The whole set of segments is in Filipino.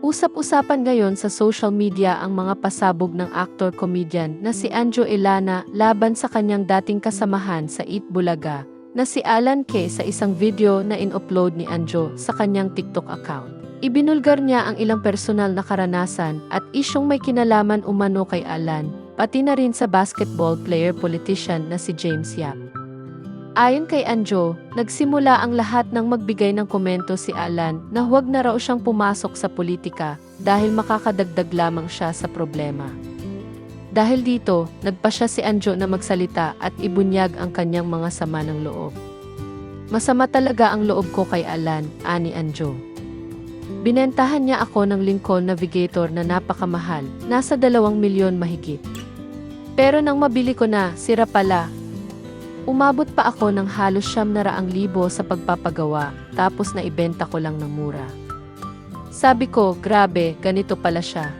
Usap-usapan ngayon sa social media ang mga pasabog ng actor-comedian na si Anjo Elana laban sa kanyang dating kasamahan sa Eat Bulaga na si Alan K sa isang video na in-upload ni Anjo sa kanyang TikTok account. Ibinulgar niya ang ilang personal na karanasan at isyong may kinalaman umano kay Alan, pati na rin sa basketball player politician na si James Yap. Ayon kay Anjo, nagsimula ang lahat ng magbigay ng komento si Alan na huwag na raw siyang pumasok sa politika dahil makakadagdag lamang siya sa problema. Dahil dito, nagpa siya si Anjo na magsalita at ibunyag ang kanyang mga sama ng loob. Masama talaga ang loob ko kay Alan, ani Anjo. Binentahan niya ako ng Lincoln Navigator na napakamahal, nasa dalawang milyon mahigit. Pero nang mabili ko na, sira pala, Umabot pa ako ng halos siyam na raang libo sa pagpapagawa, tapos na ibenta ko lang ng mura. Sabi ko, grabe, ganito pala siya.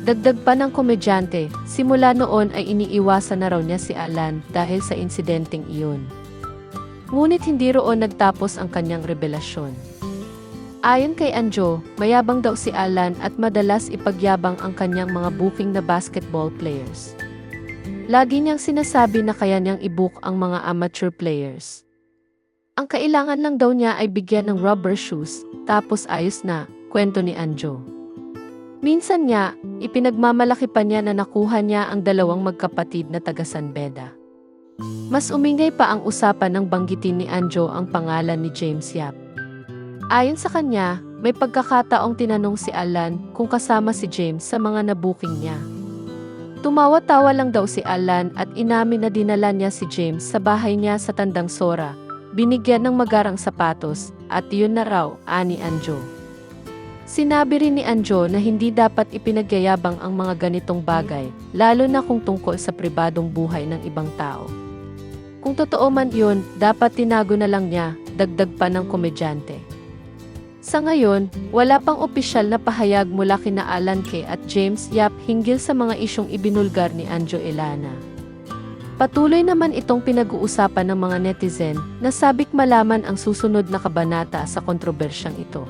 Dagdag pa ng komedyante, simula noon ay iniiwasan na raw niya si Alan dahil sa insidenteng iyon. Ngunit hindi roon nagtapos ang kanyang revelasyon. Ayon kay Anjo, mayabang daw si Alan at madalas ipagyabang ang kanyang mga booking na basketball players. Lagi niyang sinasabi na kaya niyang i-book ang mga amateur players. Ang kailangan lang daw niya ay bigyan ng rubber shoes, tapos ayos na, kwento ni Anjo. Minsan niya, ipinagmamalaki pa niya na nakuha niya ang dalawang magkapatid na taga San Beda. Mas umingay pa ang usapan ng banggitin ni Anjo ang pangalan ni James Yap. Ayon sa kanya, may pagkakataong tinanong si Alan kung kasama si James sa mga nabuking niya. Tumawa-tawa lang daw si Alan at inamin na dinala niya si James sa bahay niya sa Tandang Sora, binigyan ng magarang sapatos, at yun na raw, ani Anjo. Sinabi rin ni Anjo na hindi dapat ipinagyayabang ang mga ganitong bagay, lalo na kung tungkol sa pribadong buhay ng ibang tao. Kung totoo man yun, dapat tinago na lang niya, dagdag pa ng komedyante. Sa ngayon, wala pang opisyal na pahayag mula kina Alan K. at James Yap hinggil sa mga isyong ibinulgar ni Anjo Elana. Patuloy naman itong pinag-uusapan ng mga netizen na sabik malaman ang susunod na kabanata sa kontrobersyang ito.